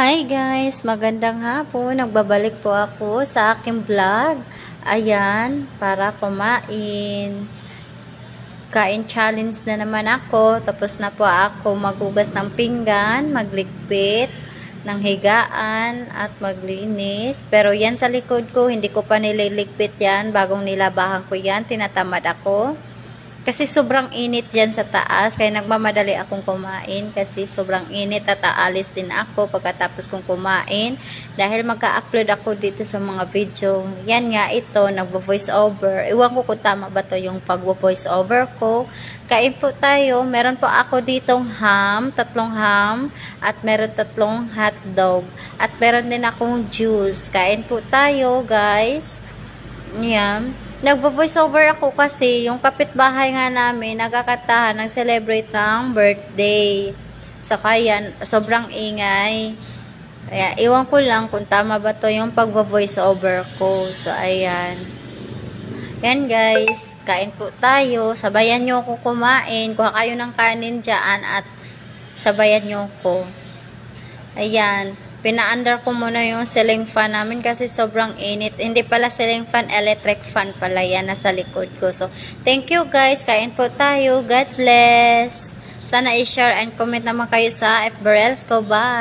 Hi guys, magandang hapon. Nagbabalik po ako sa aking vlog. Ayan, para kumain. Kain challenge na naman ako. Tapos na po ako maghugas ng pinggan, magligpit ng higaan at maglinis. Pero yan sa likod ko, hindi ko pa nililigpit yan. Bagong nilabahan ko yan, tinatamad ako. Kasi sobrang init dyan sa taas, kaya nagmamadali akong kumain kasi sobrang init at aalis din ako pagkatapos kong kumain dahil magka-upload ako dito sa mga video. Yan nga ito, nagvo-voice over. Iwan ko kung tama ba to yung pagvo-voice over ko. Kain po tayo. Meron po ako ditong ham, tatlong ham, at meron tatlong hotdog. At meron din akong juice. Kain po tayo, guys. Yan. Nagvo-voice over ako kasi yung kapitbahay nga namin nagkakatahan ng celebrate ng birthday. Saka yan, sobrang ingay. Kaya, iwan ko lang kung tama ba to yung pagvo-voice over ko. So, ayan. Yan guys, kain po tayo. Sabayan nyo ako kumain. Kuha kayo ng kanin dyan at sabayan nyo ko. Ayan. Pina-under ko muna yung ceiling fan namin kasi sobrang init. Hindi pala ceiling fan, electric fan pala yan nasa likod ko. So, thank you guys. Kain po tayo. God bless. Sana i-share and comment naman kayo sa F. Barrels ko. Bye!